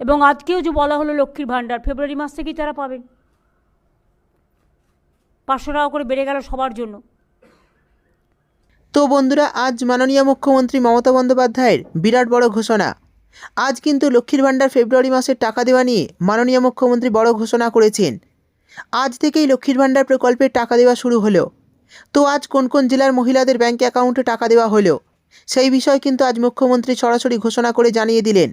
এবং আজকেও যে বলা হলো লক্ষ্মীর ভাণ্ডার, ফেব্রুয়ারি মাস থেকেই তারা পাবেন পাঁচশো টাকা করে বেড়ে গেল সবার জন্য। তো বন্ধুরা, আজ মাননীয় মুখ্যমন্ত্রী মমতা বন্দ্যোপাধ্যায়ের বিরাট বড় ঘোষণা। আজ কিন্তু লক্ষ্মীর ভাণ্ডার ফেব্রুয়ারি মাসের টাকা দেওয়া নিয়ে মাননীয় মুখ্যমন্ত্রী বড় ঘোষণা করেছেন। আজ থেকেই লক্ষ্মীর ভাণ্ডার প্রকল্পের টাকা দেওয়া শুরু হলো। তো আজ কোন কোন জেলার মহিলাদের ব্যাঙ্ক অ্যাকাউন্টে টাকা দেওয়া হলো? সেই বিষয় কিন্তু আজ মুখ্যমন্ত্রী সরাসরি ঘোষণা করে জানিয়ে দিলেন।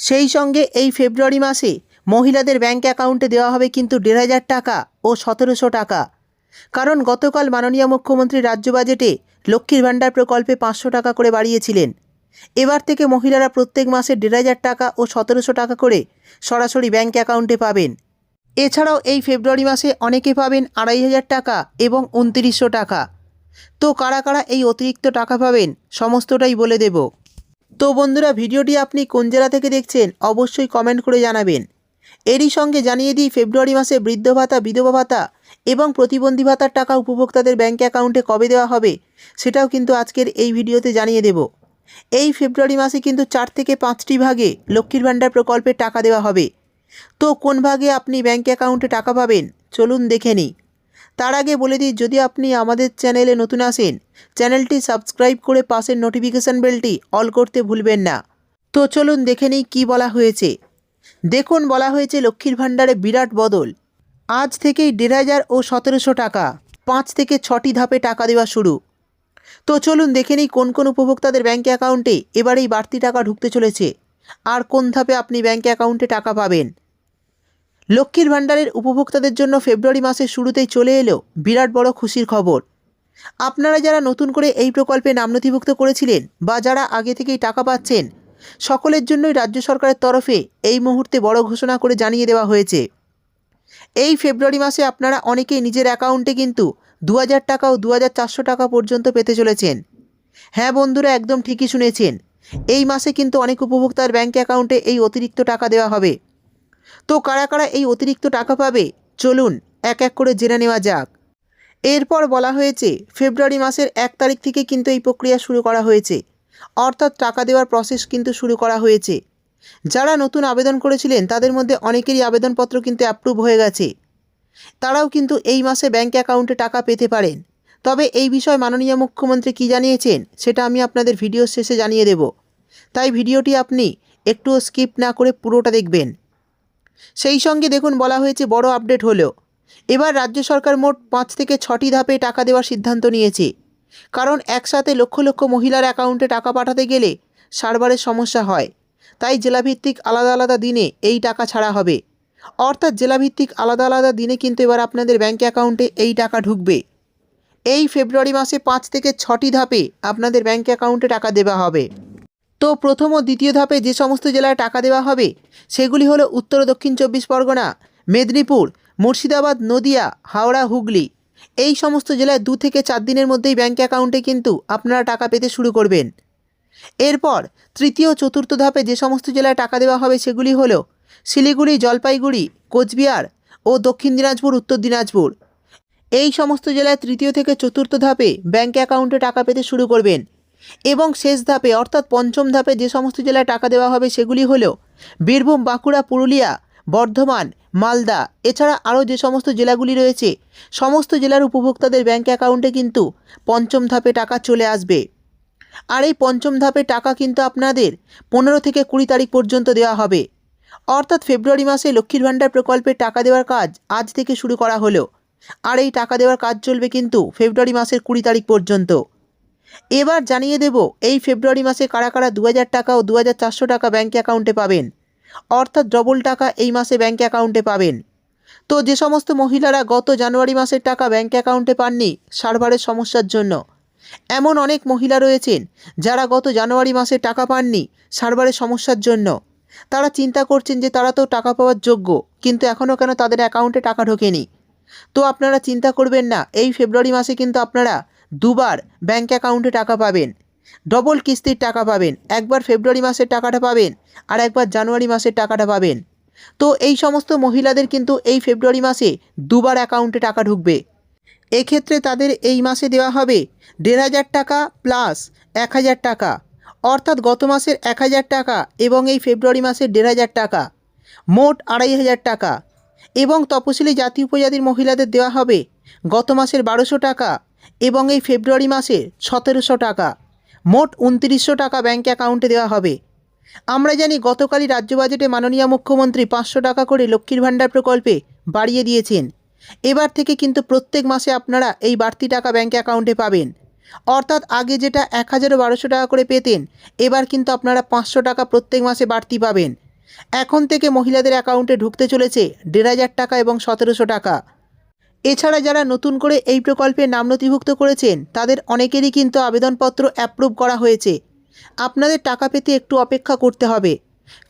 সেই সঙ্গে এই ফেব্রুয়ারি মাসে মহিলাদের ব্যাঙ্ক অ্যাকাউন্টে দেওয়া হবে কিন্তু দেড় হাজার টাকা ও সতেরোশো টাকা। কারণ গতকাল মাননীয় মুখ্যমন্ত্রী রাজ্য বাজেটে লক্ষ্মীর ভাণ্ডার প্রকল্পে পাঁচশো টাকা করে বাড়িয়েছিলেন। এবার থেকে মহিলারা প্রত্যেক মাসে দেড় হাজার টাকা ও সতেরোশো টাকা করে সরাসরি ব্যাঙ্ক অ্যাকাউন্টে পাবেন। এছাড়াও এই ফেব্রুয়ারি মাসে অনেকে পাবেন আড়াই হাজার টাকা এবং উনত্রিশশো টাকা। তো কারা কারা এই অতিরিক্ত টাকা পাবেন, সমস্তটাই বলে দেব। তো বন্ধুরা, ভিডিওটি আপনি কোন জেলা থেকে দেখছেন অবশ্যই কমেন্ট করে জানাবেন। এরই সঙ্গে জানিয়ে দিই, ফেব্রুয়ারি মাসে বৃদ্ধ ভাতা, বিধবা ভাতা এবং প্রতিবন্ধী ভাতার টাকা উপভোক্তাদের ব্যাঙ্ক অ্যাকাউন্টে কবে দেওয়া হবে সেটাও কিন্তু আজকের এই ভিডিওতে জানিয়ে দেব। এই ফেব্রুয়ারি মাসে কিন্তু চার থেকে পাঁচটি ভাগে লক্ষ্মীর ভাণ্ডার প্রকল্পের টাকা দেওয়া হবে। তো কোন ভাগে আপনি ব্যাঙ্ক অ্যাকাউন্টে টাকা পাবেন, চলুন দেখে নিই। তার আগে বলে দিই, যদি আপনি আমাদের চ্যানেলে নতুন আসেন, চ্যানেলটি সাবস্ক্রাইব করে পাশের নোটিফিকেশান বেলটি অল করতে ভুলবেন না। তো চলুন দেখে নিই কী বলা হয়েছে। দেখুন, বলা হয়েছে লক্ষ্মীর ভাণ্ডারে বিরাট বদল। আজ থেকেই দেড় হাজার ও সতেরোশো টাকা, পাঁচ থেকে ছটি ধাপে টাকা দেওয়া শুরু। তো চলুন দেখে নিই কোন কোন উপভোক্তাদের ব্যাঙ্ক অ্যাকাউন্টে এবারেই বাড়তি টাকা ঢুকতে চলেছে, আর কোন ধাপে আপনি ব্যাঙ্ক অ্যাকাউন্টে টাকা পাবেন। লক্ষ্মীর ভাণ্ডারের উপভোক্তাদের জন্য ফেব্রুয়ারি মাসের শুরুতেই চলে এলো বিরাট বড় খুশির খবর। আপনারা যারা নতুন করে এই প্রকল্পে নাম নথিভুক্ত করেছিলেন বা যারা আগে থেকেই টাকা পাচ্ছেন, সকলের জন্যই রাজ্য সরকারের তরফে এই মুহূর্তে বড় ঘোষণা করে জানিয়ে দেওয়া হয়েছে। এই ফেব্রুয়ারি মাসে আপনারা অনেকেই নিজের অ্যাকাউন্টে কিন্তু দু হাজার টাকা ও দু হাজার চারশো টাকা পর্যন্ত পেতে চলেছেন। হ্যাঁ বন্ধুরা, একদম ঠিকই শুনেছেন। এই মাসে কিন্তু অনেক উপভোক্তার ব্যাঙ্ক অ্যাকাউন্টে এই অতিরিক্ত টাকা দেওয়া হবে। তো কারা কারা এই অতিরিক্ত টাকা পাবে? চলুন, এক এক করে জেনে নেওয়া যাক। এরপর বলা হয়েছে, ফেব্রুয়ারি মাসের এক তারিখ থেকে কিন্তু এই প্রক্রিয়া শুরু করা হয়েছে। অর্থাৎ টাকা দেওয়ার প্রসেস কিন্তু শুরু করা হয়েছে। যারা নতুন আবেদন করেছিলেন, তাদের মধ্যে অনেকেরই আবেদনপত্র কিন্তু অ্যাপ্রুভ হয়ে গেছে। তারাও কিন্তু এই মাসে ব্যাঙ্ক অ্যাকাউন্টে টাকা পেতে পারেন। তবে এই বিষয়ে মাননীয় মুখ্যমন্ত্রী কী জানিয়েছেন, সেটা আমি আপনাদের ভিডিও শেষে জানিয়ে দেব। তাই ভিডিওটি আপনি একটুও স্কিপ না করে পুরোটা দেখবেন। সেই সঙ্গে দেখুন বলা হয়েছে বড় আপডেট হলো এবার রাজ্য সরকার মোট পাঁচ থেকে ছটি ধাপে টাকা দেওয়ার সিদ্ধান্ত নিয়েছে। কারণ একসাথে লক্ষ লক্ষ মহিলার অ্যাকাউন্টে টাকা পাঠাতে গেলে সার্ভারের সমস্যা হয়। তাই জেলাভিত্তিক আলাদা আলাদা দিনে এই টাকা ছাড়া হবে। অর্থাৎ জেলাভিত্তিক আলাদা আলাদা দিনে কিন্তু এবার আপনাদের ব্যাঙ্ক অ্যাকাউন্টে এই টাকা ঢুকবে। এই ফেব্রুয়ারি মাসে পাঁচ থেকে ছটি ধাপে আপনাদের ব্যাঙ্ক অ্যাকাউন্টে টাকা দেওয়া হবে। তো প্রথম ও দ্বিতীয় ধাপে যে সমস্ত জেলায় টাকা দেওয়া হবে, সেগুলি হলো উত্তর দক্ষিণ চব্বিশ পরগনা, মেদিনীপুর, মুর্শিদাবাদ, নদিয়া, হাওড়া, হুগলি। এই সমস্ত জেলায় দু থেকে চার দিনের মধ্যেই ব্যাঙ্ক অ্যাকাউন্টে কিন্তু আপনারা টাকা পেতে শুরু করবেন। এরপর তৃতীয় চতুর্থ ধাপে যে সমস্ত জেলায় টাকা দেওয়া হবে, সেগুলি হলো শিলিগুড়ি, জলপাইগুড়ি, কোচবিহার ও দক্ষিণ দিনাজপুর, উত্তর দিনাজপুর। এই সমস্ত জেলায় তৃতীয় থেকে চতুর্থ ধাপে ব্যাঙ্ক অ্যাকাউন্টে টাকা পেতে শুরু করবেন। এবং শেষ ধাপে, অর্থাৎ পঞ্চম ধাপে যে সমস্ত জেলায় টাকা দেওয়া হবে সেগুলি হল বীরভূম, বাঁকুড়া, পুরুলিয়া, বর্ধমান, মালদা, এছাড়া আরও যে সমস্ত জেলাগুলি রয়েছে, সমস্ত জেলার উপভোক্তাদের ব্যাঙ্ক অ্যাকাউন্টে কিন্তু পঞ্চম ধাপে টাকা চলে আসবে। আর এই পঞ্চম ধাপে টাকা কিন্তু আপনাদের পনেরো থেকে কুড়ি তারিখ পর্যন্ত দেওয়া হবে। অর্থাৎ ফেব্রুয়ারি মাসে লক্ষ্মীর ভাণ্ডার প্রকল্পে টাকা দেওয়ার কাজ আজ থেকে শুরু করা হলো। আর এই টাকা দেওয়ার কাজ চলবে কিন্তু ফেব্রুয়ারি মাসের কুড়ি তারিখ পর্যন্ত। এবার জানিয়ে দেব, এই ফেব্রুয়ারি মাসে কারা কারা দু হাজার টাকা ও দু হাজার চারশো টাকা ব্যাঙ্ক অ্যাকাউন্টে পাবেন। অর্থাৎ ডবল টাকা এই মাসে ব্যাঙ্ক অ্যাকাউন্টে পাবেন। তো যে সমস্ত মহিলারা গত জানুয়ারি মাসের টাকা ব্যাঙ্ক অ্যাকাউন্টে পাননি, সার্ভারের সমস্যার জন্য। এমন অনেক মহিলা রয়েছেন, যারা গত জানুয়ারি মাসে টাকা পাননি, সার্ভারের সমস্যার জন্য। তারা চিন্তা করছেন যে তারা তো টাকা পাওয়ার যোগ্য, কিন্তু এখনও কেন তাদের অ্যাকাউন্টে টাকা ঢোকেনি? তো আপনারা চিন্তা করবেন না, এই ফেব্রুয়ারি মাসে কিন্তু আপনারা দুবার ব্যাঙ্ক অ্যাকাউন্টে টাকা পাবেন। ডবল কিস্তির টাকা পাবেন। একবার ফেব্রুয়ারি মাসের টাকাটা পাবেন আর একবার জানুয়ারি মাসের টাকাটা পাবেন। তো এই সমস্ত মহিলাদের কিন্তু এই ফেব্রুয়ারি মাসে দুবার অ্যাকাউন্টে টাকা ঢুকবে। এক্ষেত্রে তাদের এই মাসে দেওয়া হবে দেড় হাজার টাকা প্লাস এক হাজার টাকা। অর্থাৎ গত মাসের এক হাজার টাকা এবং এই ফেব্রুয়ারি মাসের দেড় হাজার টাকা। মোট আড়াই হাজার টাকা। এবং তপশিলি জাতি উপজাতির মহিলাদের দেওয়া হবে গত মাসের বারোশো টাকা এবং এই ফেব্রুয়ারি মাসে সতেরোশো টাকা। মোট উনত্রিশশো টাকা ব্যাঙ্ক অ্যাকাউন্টে দেওয়া হবে। আমরা জানি গতকালই রাজ্য বাজেটে মাননীয় মুখ্যমন্ত্রী পাঁচশো টাকা করে লক্ষ্মীর ভাণ্ডার প্রকল্পে বাড়িয়ে দিয়েছেন। এবার থেকে কিন্তু প্রত্যেক মাসে আপনারা এই বাড়তি টাকা ব্যাঙ্ক অ্যাকাউন্টে পাবেন। অর্থাৎ আগে যেটা এক হাজারও বারোশো টাকা করে পেতেন, এবার কিন্তু আপনারা পাঁচশো টাকা প্রত্যেক মাসে বাড়তি পাবেন। এখন থেকে মহিলাদের অ্যাকাউন্টে ঢুকতে চলেছে দেড় হাজার টাকা এবং সতেরোশো টাকা। এছাড়া যারা নতুন করে এই প্রকল্পে নাম নথিভুক্ত করেছেন, তাদের অনেকেরই কিন্তু আবেদনপত্র অ্যাপ্রুভ করা হয়েছে। আপনাদের টাকা পেতে একটু অপেক্ষা করতে হবে।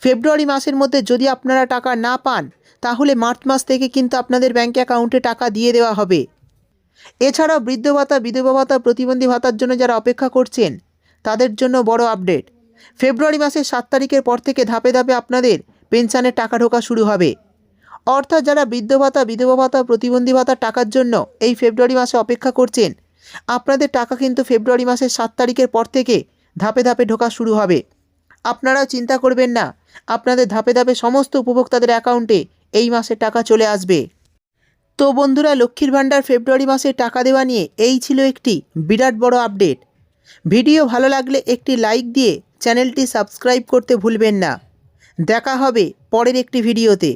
ফেব্রুয়ারি মাসের মধ্যে যদি আপনারা টাকা না পান, তাহলে মার্চ মাস থেকে কিন্তু আপনাদের ব্যাঙ্ক অ্যাকাউন্টে টাকা দিয়ে দেওয়া হবে। এছাড়াও বৃদ্ধ ভাতা, বিধবা ভাতা, প্রতিবন্ধী ভাতার জন্য যারা অপেক্ষা করছেন, তাদের জন্য বড় আপডেট ফেব্রুয়ারি মাসের সাত তারিখের পর থেকে ধাপে ধাপে আপনাদের পেনশনের টাকা ঢোকা শুরু হবে। অর্থাৎ যারা বৃদ্ধ ভাতা, বিধবা ভাতা, প্রতিবন্ধী ভাতার টাকার জন্য এই ফেব্রুয়ারি মাসে অপেক্ষা করছেন, আপনাদের টাকা কিন্তু ফেব্রুয়ারি মাসের সাত তারিখের পর থেকে ধাপে ধাপে ঢোকা শুরু হবে। আপনারাও চিন্তা করবেন না, আপনাদের ধাপে ধাপে সমস্ত উপভোক্তাদের অ্যাকাউন্টে এই মাসে টাকা চলে আসবে। তো বন্ধুরা, লক্ষ্মীর ভাণ্ডার ফেব্রুয়ারি মাসে টাকা দেওয়া নিয়ে এই ছিল একটি বিরাট বড় আপডেট। ভিডিও ভালো লাগলে একটি লাইক দিয়ে চ্যানেলটি সাবস্ক্রাইব করতে ভুলবেন না। দেখা হবে পরের একটি ভিডিওতে।